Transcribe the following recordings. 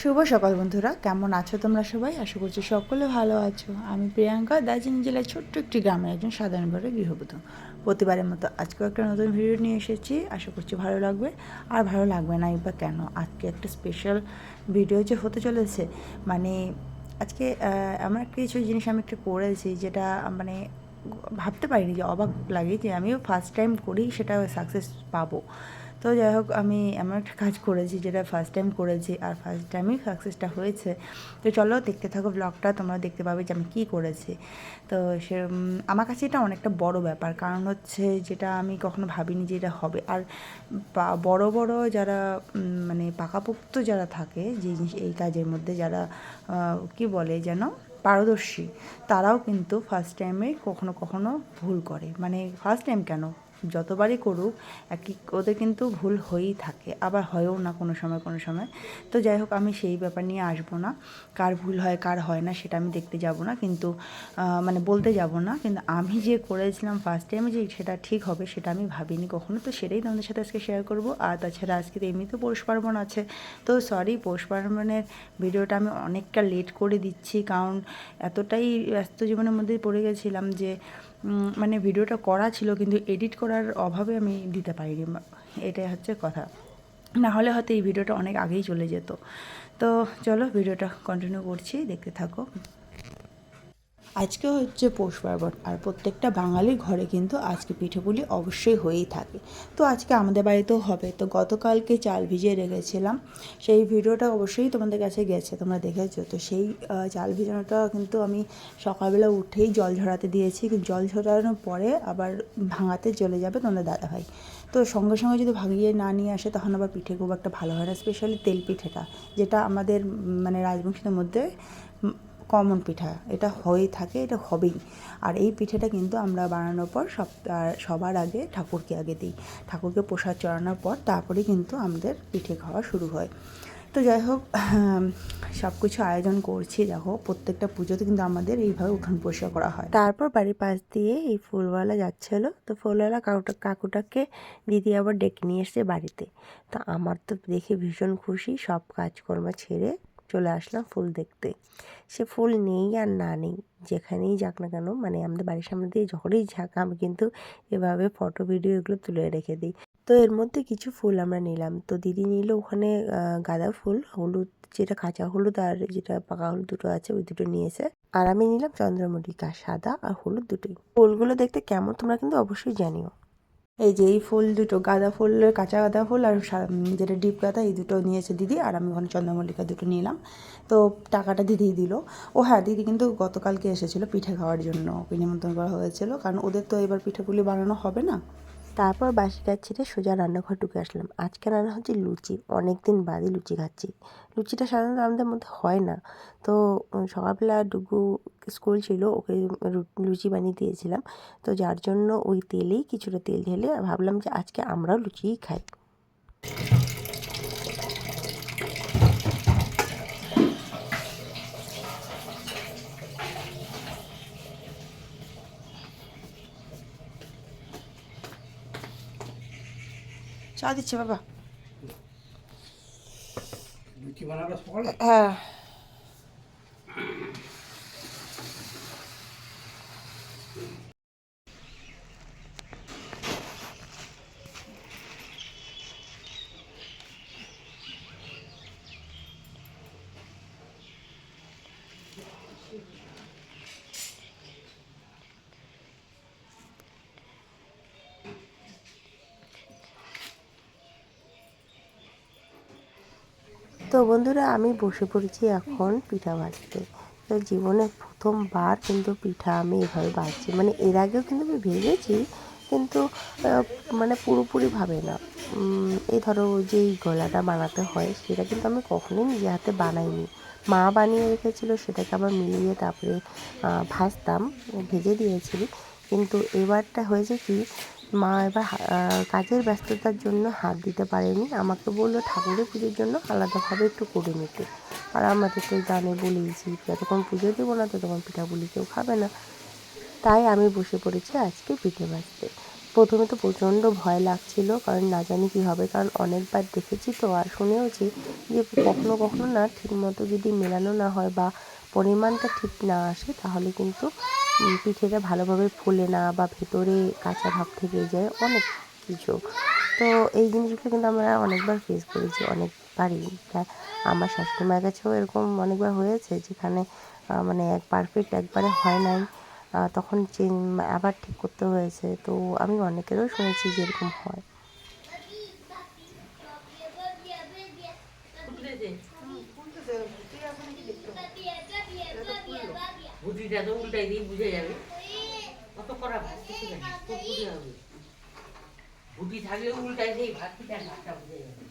শুভ সকাল বন্ধুরা, কেমন আছো তোমরা সবাই? আশা করছি সকলে ভালো আছো। আমি প্রিয়াঙ্কা, দার্জিলিং জেলার ছোট্ট একটি গ্রামের একজন সাধারণ গৃহবধূ। প্রতিবারের মতো আজকেও একটা নতুন ভিডিও নিয়ে এসেছি। আশা করছি ভালো লাগবে। আর ভালো লাগবে না এবার কেন? আজকে একটা স্পেশাল ভিডিও যে হতে চলেছে। মানে আজকে আমার কিছু জিনিস আমি একটু করেছি যেটা মানে ভাবতে পারিনি যে অবাক লাগে যে আমিও ফার্স্ট টাইম করি সেটা সাকসেস পাবো। তো যাই হোক, আমি এমন একটা কাজ করেছি যেটা ফার্স্ট টাইম করেছি আর ফার্স্ট টাইমই সাকসেসটা হয়েছে। তো চলো দেখতে থাকো ব্লগটা তোমরা দেখতে পাবে যে আমি কী করেছি। তো সে আমার কাছে এটা অনেকটা বড় ব্যাপার। কারণ হচ্ছে যেটা আমি কখনো ভাবিনি যে এটা হবে। আর বড় বড় যারা মানে পাকাপোক্ত যারা থাকে, যে এই কাজের মধ্যে যারা কি বলে যেন? পারদর্শী তারাও কিন্তু ফার্স্ট টাইমে কখনো কখনো ভুল করে। মানে ফার্স্ট টাইম কেন? যতবারই করুক, একই ওদের কিন্তু ভুল হয়েই থাকে, আবার হয়ও না কোনো সময় কোনো সময়। তো যাই হোক, আমি সেই ব্যাপার নিয়ে আসব না। কার ভুল হয়, কার হয় না, সেটা আমি দেখতে যাব না, কিন্তু মানে বলতে যাব না। কিন্তু আমি যে করেছিলাম ফার্স্ট টাইমে যে সেটা ঠিক হবে, সেটা আমি ভাবিনি কখনো। তো সেটাই তোমাদের সাথে আজকে শেয়ার করব। আর তাছাড়া আজকে তো এমনিতেও পৌষ পার্বণ আছে। তো সরি পৌষ পার্বণের ভিডিওটা আমি অনেকটা লেট করে দিচ্ছি, কারণ এতটাই ব্যস্ত জীবনের মধ্যে পড়ে গেছিলাম যে মানে ভিডিওটা করা ছিল, কিন্তু এডিট করার অভাবে আমি দিতে পারিনি। এটাই হচ্ছে কথা। না হলে হয়তো এই ভিডিওটা অনেক আগেই চলে যেত। তো চলো, ভিডিওটা কন্টিনিউ করছি। দেখতে থাকো। আজকে হচ্ছে পৌষ পার্বণ আর প্রত্যেকটা বাঙালির ঘরে কিন্তু আজকে পিঠেপুলি অবশ্যই হয়েই থাকে। তো আজকে আমাদের বাড়িতেও হবে। তো গতকালকে চাল ভিজিয়ে রেখেছিলাম। সেই ভিডিওটা অবশ্যই তোমাদের কাছে গেছে, তোমরা দেখেছ। তো সেই চাল ভিজানোটা কিন্তু আমি সকালবেলা উঠেই জল ঝরাতে দিয়েছি। কিন্তু জল ঝরানোর পরে আবার ভাঙাতে চলে যাবে তোমাদের দাদাভাই। তো সঙ্গে সঙ্গে যদি ভাঙিয়ে না নিয়ে আসে, তখন আবার পিঠে খুব একটা ভালো হয় না স্পেশালি তেল পিঠেটা, যেটা আমাদের মানে রাজবংশীদের মধ্যে কমন পিঠা, এটা হয়েই থাকে, এটা হবেই। আর এই পিঠেটা কিন্তু আমরা বানানোর পর সব সবার আগে ঠাকুরকে আগে দিই। ঠাকুরকে প্রসাদ চড়ানোর পর তারপরে কিন্তু আমাদের পিঠে খাওয়া শুরু হয়। তো যাই হোক সব কিছু আয়োজন করছি, দেখো, প্রত্যেকটা পুজোতে কিন্তু আমাদের এইভাবে উঠান পরিষ্কার করা হয়। তারপর বাড়ির পাশ দিয়ে এই ফুলওয়ালা যাচ্ছিল, তো ফুলওয়ালা কাকুটা কাকুটাকে দিদি আবার ডেকে নিয়ে এসছে বাড়িতে। তো আমার তো দেখে ভীষণ খুশি, সব কাজকর্ম ছেড়ে চলে আসলাম ফুল দেখতে। সে ফুল নেই আর না নেই, যেখানেই যাক না কেন মানে আমাদের বাড়ির সামনে দিয়ে যখনই যাক, আমি কিন্তু এভাবে ফটো ভিডিও এগুলো তুলে রেখে দিই। তো এর মধ্যে কিছু ফুল আমরা নিলাম। তো দিদি নিল ওখানে গাঁদা ফুল, হলুদ, যেটা কাঁচা হলুদ আর যেটা পাকা হলুদ দুটো আছে, ওই দুটো নিয়েছে। আর আমি নিলাম চন্দ্রমল্লিকা, সাদা আর হলুদ দুটোই। ফুলগুলো দেখতে কেমন তোমরা কিন্তু অবশ্যই জানিও। এই যে এই ফুল দুটো, গাঁদা ফুল, কাঁচা গাঁদা ফুল আর যেটা ডিপ গাঁদা, এই দুটো নিয়েছে দিদি আর আমি ওখানে চন্দ্রমল্লিকা দুটো নিলাম। তো টাকাটা দিদি দিল। ও হ্যাঁ দিদি কিন্তু গতকালকে এসেছিল পিঠে খাওয়ার জন্য। ওকে নিমন্ত্রণ করা হয়েছিল। কারণ ওদের তো এবার পিঠেপুলি বানানো হবে না। তারপর বাসি গাছ ছেড়ে সোজা রান্নাঘর ঢুকে আসলাম। আজকে রান্না হচ্ছে লুচি অনেক দিন বাদে লুচি খাচ্ছি। লুচিটা সাধারণত আমাদের মধ্যে হয় না। তো সকালবেলা ডুগু স্কুল ছিল, ওকে লুচি বানিয়ে দিয়েছিলাম। তো যার জন্য ওই তেলেই কিছুটা তেল ঢেলে ভাবলাম যে আজকে আমরাও লুচিই খাই। চা দিচ্ছে বাবা। হ্যাঁ। তো বন্ধুরা, আমি বসে পড়েছি এখন পিঠা ভাজতে তো জীবনে প্রথমবার কিন্তু পিঠা আমি এভাবে ভাজছি মানে এর আগেও কিন্তু আমি ভেজেছি কিন্তু মানে পুরোপুরিভাবে না। এই ধরো যে এই গলাটা বানাতে হয়, সেটা কিন্তু আমি কখনোই নিজে হাতে বানাইনি। মা বানিয়ে রেখেছিল, সেটাকে আবার মিলিয়ে তারপরে ভাজতাম, ভেজে দিয়েছি। কিন্তু এবারটা হয়েছে কি মা এবার কাজের ব্যস্ততার জন্য হাত দিতে পারেনি। আমাকে বলল ঠাকুরের পুজোর জন্য আলাদাভাবে একটু করে নিতে। আর আমাদের তো জানে বলেইছি, যতক্ষণ পুজো দেবো না ততক্ষণ পিঠাপুলি কেউ খাবে না। তাই আমি বসে পড়েছি আজকে পিঠে ভাজতে। প্রথমে তো প্রচণ্ড ভয় লাগছিল, কারণ না জানি কী হবে, কারণ অনেকবার দেখেছি তো আর শুনেওছি যে কখনো কখনো না ঠিকমতো যদি মেলানো না হয় বা পরিমাণটা ঠিক না আসে, তাহলে কিন্তু পিঠেটা ভালোভাবে ফুলে না বা ভেতরে কাঁচা ভাব থেকে যায়, অনেক কিছু। তো এই জিনিসগুলো কিন্তু আমরা অনেকবার ফেস করেছি, অনেকবারই। প্রায় আমার শাশুড়ি মায়ের কাছেও এরকম অনেকবার হয়েছে, যেখানে মানে এক পারফেক্ট একবারে হয় নাই। তখন চেঞ্জ আবার ঠিক করতে হয়েছে। তো আমি অনেকেরও শুনেছি যে এরকম হয়। বুদ্ধিটা তো উল্টাই দিয়ে বুঝে যাবে। কত করা ভাত কিছু না খুব বুঝে হবে বুদ্ধি থাকলে উল্টাই দিয়ে ভাত খেতে ভাতটা বুঝে যাবে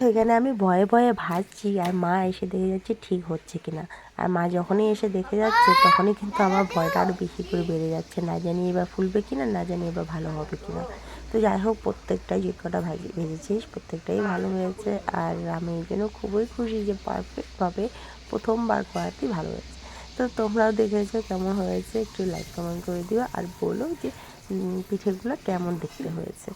এখানে আমি ভয়ে ভয়ে ভাজছি আর মা এসে দেখে যাচ্ছে ঠিক হচ্ছে কিনা। আর মা যখনই এসে দেখে যাচ্ছে তখনই কিন্তু আমার ভয়টা আরও বেশি করে বেড়ে যাচ্ছে। না জানি এবার ফুলবে কিনা, না জানি এবার ভালো হবে কিনা। তো যাই হোক প্রত্যেকটাই যে কটা ভাজি, ভেজেছিস, প্রত্যেকটাই ভালো হয়েছে। আর আমি এই জন্য খুবই খুশি যে পারফেক্টভাবে প্রথমবার করাতেই ভালো হয়েছে। তো তোমরাও দেখেছ কেমন হয়েছে, একটু লাইক কমেন্ট করে দিও আর বলো যে পিঠেগুলো কেমন দেখতে হয়েছে।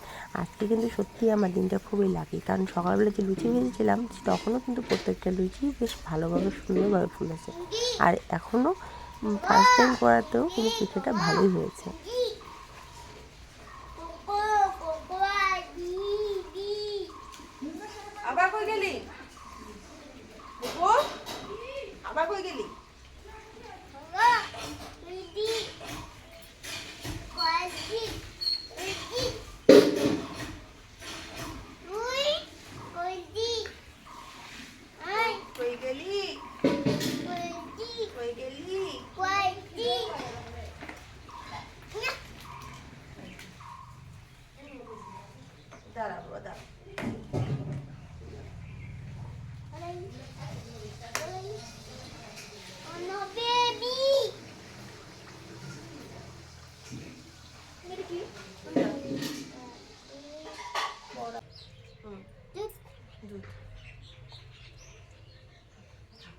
আজকে কিন্তু সত্যি আমার দিনটা খুবই লাগে কারণ সকালবেলা যে লুচি ভেজেছিলাম, তখনও কিন্তু প্রত্যেকটা লুচি বেশ ভালোভাবে, সুন্দরভাবে ফুলেছে। আর এখনও ফার্স্ট টাইম করাতেও কিন্তু পিঠেটা ভালোই হয়েছে। কই গেলি? বুবু কই গেলি কই গেলি কই গেলি দাঁড়া বাবা দাঁড়া Oh no, baby! দুধ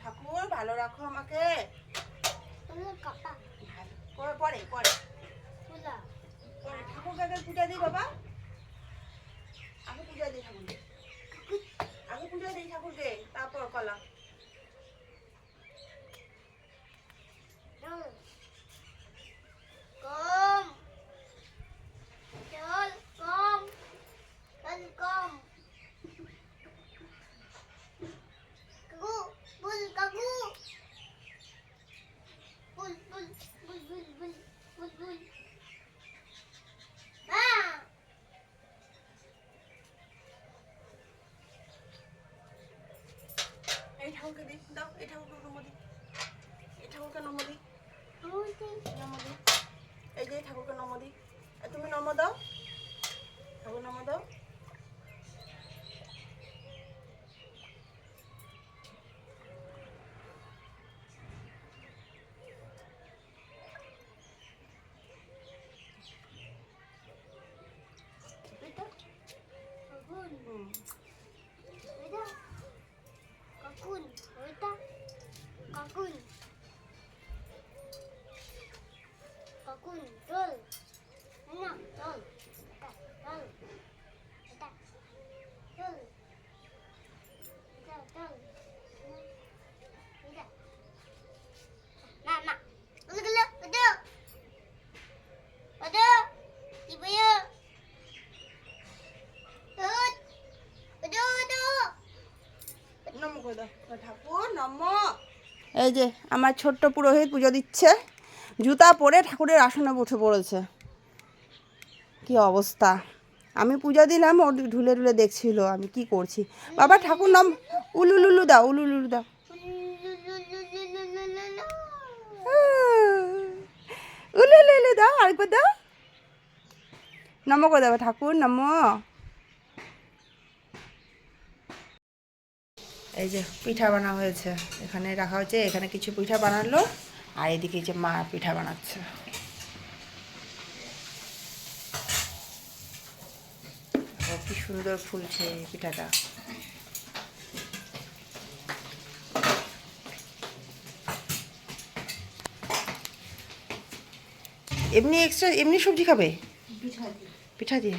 ঠাকুর ভালো রাখো আমাকে। পরে পরে পরে। ঠাকুর কাকে পূজা দিই বাবা। আগে পূজা দিই ঠাকুরকে। আগে পূজা দিই ঠাকুরকে তারপর কলা। ঠাকুরকে দিই দাও এই ঠাকুরকে নমো দিই এই ঠাকুরকে নমো দিই নমো দিই এই যে ঠাকুরকে নমো দিই তুমি নমো দাও। ঠাকুর নমো দাও। এখন জল না জল জল এই যে আমার ছোট্ট পুরোহিত পুজো দিচ্ছে। জুতা পরে ঠাকুরের আসনে উঠে পড়েছে। কি অবস্থা? আমি পূজা দিলাম, ও ঢুলে ঢুলে দেখছিল, আমি কি করছি? বাবা, ঠাকুর নাম উলুলুলু দাও উলুলুলু দাও। উলে উলে উলে দাও, আরেকবার দাও। নম করে দেবো ঠাকুর, নম। এই যে পিঠা বানা হয়েছে, এখানে রাখা হয়েছে, এখানে কিছু পিঠা বানালো। আর এদিকে যে মা পিঠা বানাচ্ছে। ও, কি সুন্দর ফুলছে পিঠাটা। এমনি এক্সট্রা এমনি সবজি খাবে? পিঠা দিয়ে।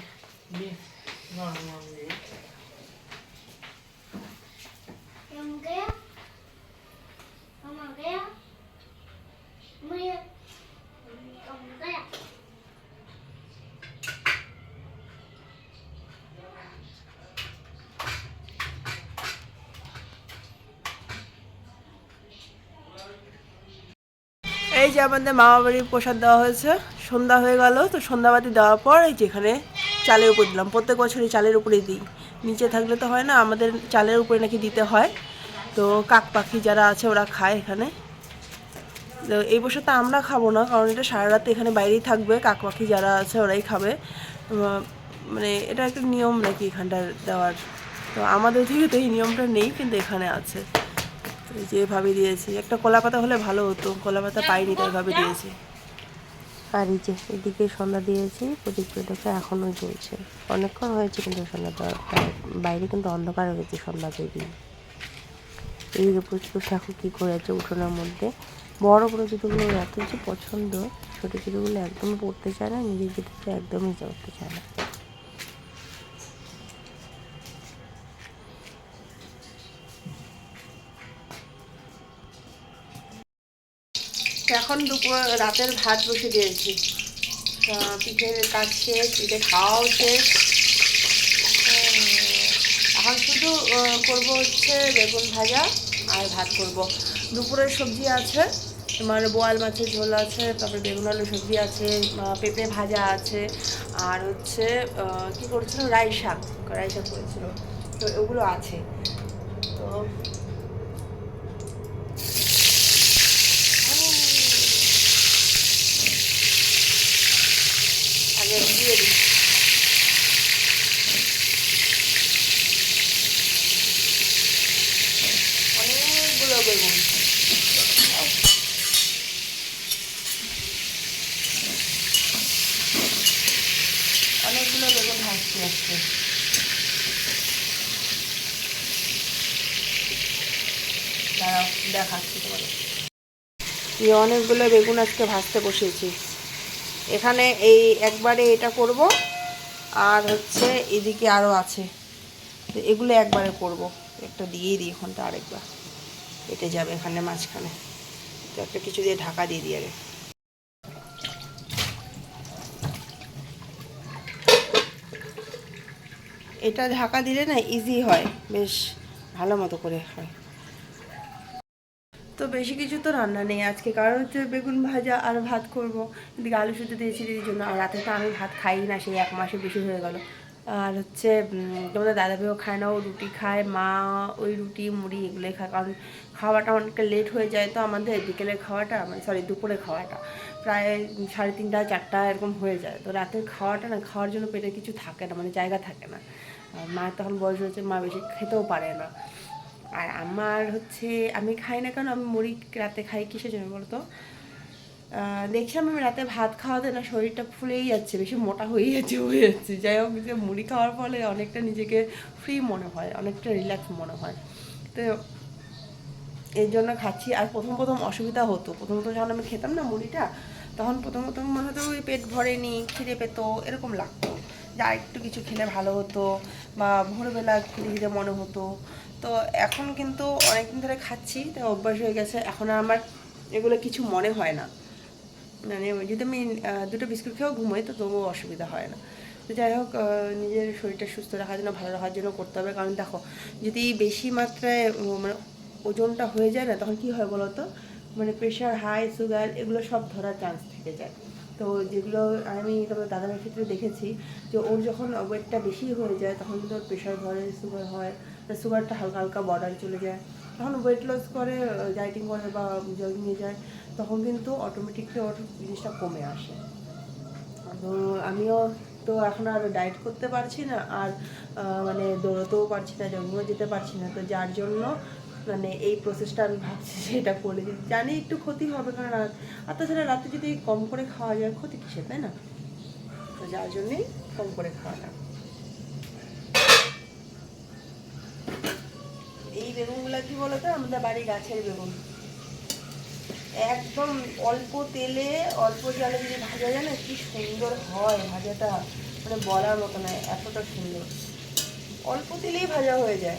আমাদের মামা বাড়ির প্রসাদ দেওয়া হয়েছে। সন্ধ্যা হয়ে গেল, তো সন্ধ্যাবাতি দেওয়ার পর এই যেখানে চালের উপর দিলাম। প্রত্যেক বছরই চালের উপরে দিই। নিচে থাকলে তো হয় না, আমাদের চালের উপরে নাকি দিতে হয়। তো কাক পাখি যারা আছে ওরা খায় এখানে। তো এই বছর তো আমরা খাব না, কারণ এটা সারা রাত এখানে বাইরেই থাকবে, কাক পাখি যারা আছে ওরাই খাবে। মানে এটা একটা নিয়ম নাকি এখানটা দেওয়ার। তো আমাদের থেকে তো এই নিয়মটা নেই, কিন্তু এখানে আছে। এই যে এভাবে দিয়েছি। একটা কলা পাতা হলে ভালো হতো কলা পাতা পাইনি তাই এভাবে দিয়েছি। আর এই যে এদিকে সন্ধ্যা দিয়েছি, প্রদীপ প্রদীপটা এখনও জ্বলছে। অনেকক্ষণ হয়েছে কিন্তু সন্ধ্যা দেওয়ার বাইরে কিন্তু অন্ধকার হয়ে গেছে সন্ধ্যা দিয়ে এই যে পুষ্পুর ঠাকুর কী করেছে উঠোনের মধ্যে। বড় বড় জুতোগুলো এত যে পছন্দ, ছোটো জুতোগুলো একদমই পড়তে চায় না, নিজের জুতোটা একদমই চড়তে চায় না। এখন দুপুর, রাতের ভাত বসে দিয়েছি। পিঠের কাজ শেষ, পিঠে খাওয়াও শেষ। এখন শুধু করব হচ্ছে বেগুন ভাজা আর ভাত করব। দুপুরের সবজি আছে, তোমার বোয়াল মাছের ঝোল আছে, তারপরে বেগুন আলু সবজি আছে পেঁপে ভাজা আছে, আর হচ্ছে কি করেছিল? রাই শাক রাই শাক করেছিল। তো ওগুলো আছে। তো আগে দিয়ে দিই অনেকগুলো বেগুন অনেকগুলো ভাজতে আসছে। দাঁড়াও, দেখাচ্ছি তোমাদের। অনেকগুলো বেগুন আজকে ভাজতে বসিয়েছি এখানে এই একবারে এটা করব, আর হচ্ছে এদিকে আরও আছে। এগুলো একবারে করব। একটা দিয়েই দিই এখানটা আরেকবার। কেটে যাবে এখানে মাঝখানে। তো একটা কিছু দিয়ে ঢাকা দিয়ে দিই আগে। এটা ঢাকা দিলে না ইজি হয়। বেশ ভালো মতো করে হয়। তো বেশি কিছু তো রান্না নেই আজকে। কারণ হচ্ছে বেগুন ভাজা আর ভাত করব। এদিকে আলু সুতো দিয়েছি দিদির জন্য। আর রাতে তো আমি ভাত খাই না, সেই এক মাসে বেশি হয়ে গেল। আর হচ্ছে তোমাদের দাদা ভাইও খায় না, ও রুটি খায়, মা ওই রুটি, মুড়ি এগুলোই খায়। কারণ খাওয়াটা অনেকটা লেট হয়ে যায়। তো আমাদের বিকেলের খাওয়াটা মানে সরি দুপুরে খাওয়াটা প্রায় সাড়ে তিনটা, চারটা এরকম হয়ে যায়। তো রাতের খাওয়াটা না, খাওয়ার জন্য পেটে কিছু থাকে না মানে জায়গা থাকে না। মায়ের তখন বয়স হয়েছে মা বেশি খেতেও পারে না। আর আমার হচ্ছে, আমি খাই না কেন? আমি মুড়ি রাতে খাই, কিসের জন্য বলতো? দেখছিলাম আমি রাতে ভাত খাওয়াতে না, শরীরটা ফুলেই যাচ্ছে, বেশি মোটা হয়েই যাচ্ছে, হয়ে যাচ্ছে। যাই হোক, যে মুড়ি খাওয়ার ফলে অনেকটা নিজেকে ফ্রি মনে হয়, অনেকটা রিল্যাক্স মনে হয়। তো এর জন্য খাচ্ছি। আর প্রথম প্রথম অসুবিধা হতো। প্রথম প্রথম যখন আমি খেতাম না মুড়িটা, তখন প্রথম প্রথম মনে হতো ওই পেট ভরেনি, খিদে পেতো, এরকম লাগতো। যে একটু কিছু খেলে ভালো হতো বা ভোরবেলা খিদে খিদে মনে হতো। তো এখন কিন্তু অনেকদিন ধরে খাচ্ছি, তো অভ্যাস হয়ে গেছে। এখন আর আমার এগুলো কিছু মনে হয় না। মানে যদি আমি দুটো বিস্কুট খেয়েও ঘুমোই, তো তবুও অসুবিধা হয় না। তো যাই হোক নিজের শরীরটা সুস্থ রাখার জন্য, ভালো রাখার জন্য করতে হবে। কারণ দেখো, যদি বেশি মাত্রায় মানে ওজনটা হয়ে যায় না, তখন কি হয় বলো তো মানে প্রেশার হাই সুগার এগুলো সব ধরার চান্স থেকে যায়। তো যেগুলো আমি তোমার দাদার ক্ষেত্রে দেখেছি, যে ওর যখন ওয়েটটা বেশি হয়ে যায়, তখন কিন্তু ওর প্রেশার ধরে সুগার হয় সুগারটা হালকা হালকা বর্ডার চলে যায়। তখন ওয়েট লস করে ডাইটিং করে বা জগিংয়ে যায়, তখন কিন্তু অটোমেটিকলি ওর জিনিসটা কমে আসে। তো আমিও তো এখন আর ডায়েট করতে পারছি না, আর মানে দৌড়তেও পারছি না জঙ্গিও যেতে পারছি না, তো যার জন্য মানে এই প্রসেসটা আমি ভাবছি যে এটা করে জানি একটু ক্ষতি হবে, কারণ আর- তাছাড়া রাতে যদি কম করে খাওয়া যায়, ক্ষতি কিসে তাই না? তো যার জন্যেই কম করে খাওয়াটা। এই বেগুনগুলো কি বলতো? আমাদের বাড়ির গাছের বেগুন। একদম অল্প তেলে, অল্প জলে যদি ভাজা যায় না, কি সুন্দর হয় ভাজাটা। মানে বলার মতো না এতটা সুন্দর। অল্প তেলেই ভাজা হয়ে যায়।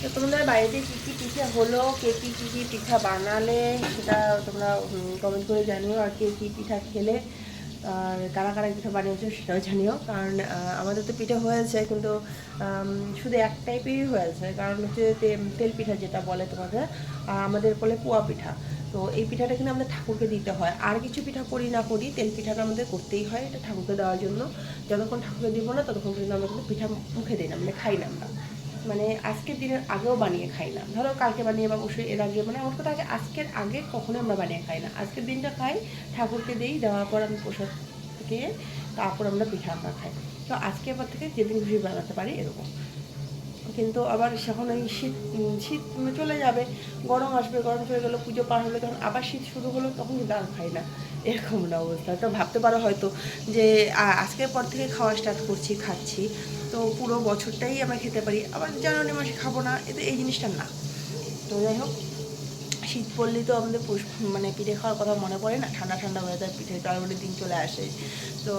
তো তোমাদের বাড়িতে কী কী পিঠা হলো? কে কী কী কী পিঠা বানালে? সেটা তোমরা কমেন্ট করে জানিও আর কে কী পিঠা খেলে আর কারা কারা পিঠা বানিয়েছো সেটাও জানিও। কারণ আমাদের তো পিঠা হয়েছে কিন্তু শুধু এক টাইপেরই হয়েছে। কারণ হচ্ছে তেল পিঠা যেটা বলে তোমাদের, আর আমাদের বলে পোয়া পিঠা। তো এই পিঠাটা কিন্তু আমাদের ঠাকুরকে দিতে হয়। আর কিছু পিঠা করি না করি, তেল পিঠাটা আমাদের করতেই হয় এটা ঠাকুরকে দেওয়ার জন্য। যতক্ষণ ঠাকুরকে দিব না, ততক্ষণ কিন্তু আমরা কিন্তু পিঠা মুখে দিই না মানে খাই না আমরা। মানে আজকের দিনের আগেও বানিয়ে খাই না। ধরো কালকে বানিয়ে বা অবশ্যই এর আগে মানে আমার কথা আজকের আগে কখনো আমরা বানিয়ে খাই না। আজকের দিনটা খাই, ঠাকুরকে দিই, দেওয়ার পর আমি প্রসাদ থেকে তারপর আমরা পিঠা আমরা খাই। তো আজকের পর থেকে যেদিন খুশি বানাতে পারি এরকম। কিন্তু আবার যখন ওই শীত শীত চলে যাবে, গরম আসবে, গরম চলে গেলো, পুজো পার হলে তখন আবার শীত শুরু হলো, তখন কিন্তু আর খাই না। এরকম না অবস্থা। তো ভাবতে পারো হয়তো যে আজকের পর থেকে খাওয়া স্টার্ট করছি, খাচ্ছি। তো পুরো বছরটাই আমরা খেতে পারি। আবার জানুয়ারি মাসে খাব না এতে এই জিনিসটা না। তো যাই হোক, শীত পড়লেই তো আমাদের মানে পিঠে খাওয়ার কথা মনে পড়ে না। ঠান্ডা ঠান্ডা ওয়েদার পিঠে তারপরে দিন চলে আসে। তো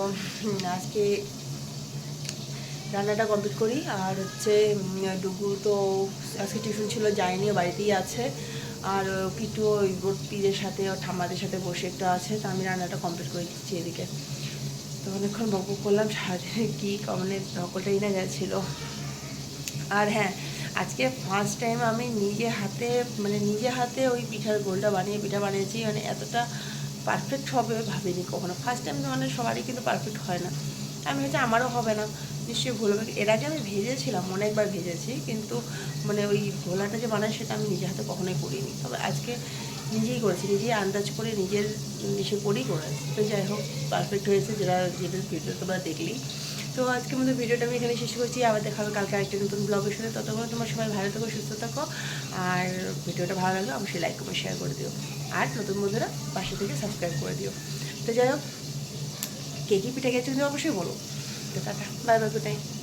আজকে রান্নাটা কমপ্লিট করি। আর হচ্ছে ডুগু তো আজকে টিউশন ছিল, যায়নি বাড়িতেই আছে। আর কিটু ওই ওর সাথে ঠাম্মাদের সাথে বসে একটু আছে, তো আমি রান্নাটা কমপ্লিট করে দিচ্ছি এদিকে। তো অনেকক্ষণ বকবক করলাম, সারাদিনে কী মানে ধকলটাই না গেছিল। আর হ্যাঁ আজকে ফার্স্ট টাইম আমি নিজে হাতে মানে নিজে হাতে ওই পিঠার গোলটা বানিয়ে, পিঠা বানিয়েছি। মানে এতটা পারফেক্ট হবে ভাবিনি কখনো। ফার্স্ট টাইম মানে সবারই কিন্তু পারফেক্ট হয় না। আমি হচ্ছে আমারও হবে না। নিশ্চয়ই ভুল হবে। এর আগে আমি ভেজেছিলাম, অনেকবার ভেজেছি, কিন্তু মানে ওই ভোলাটা যে বানাই সেটা আমি নিজে হাতে কখনোই করিনি। তবে আজকে নিজেই করেছি, নিজেই আন্দাজ করে নিজের ইসে করেই করেছি। তো যাই হোক পারফেক্ট হয়েছে যেটা যেটা ভিডিও তোমরা দেখলি। তো আজকের মধ্যে ভিডিওটা আমি এখানে শেষ করছি। আবার দেখা হবে কালকে আরেকটা নতুন ব্লগের সাথে। ততক্ষণ তোমার সবাই ভালো থাকো, সুস্থ থাকো। আর ভিডিওটা ভালো লাগলে অবশ্যই লাইক করে শেয়ার করে দিও। আর নতুন বন্ধুরা পাশে থেকে সাবস্ক্রাইব করে দিও। তো যাই হোক কে কি পিঠে গেছে তুমি অবশ্যই বলো। তো tata. Bye bye good night.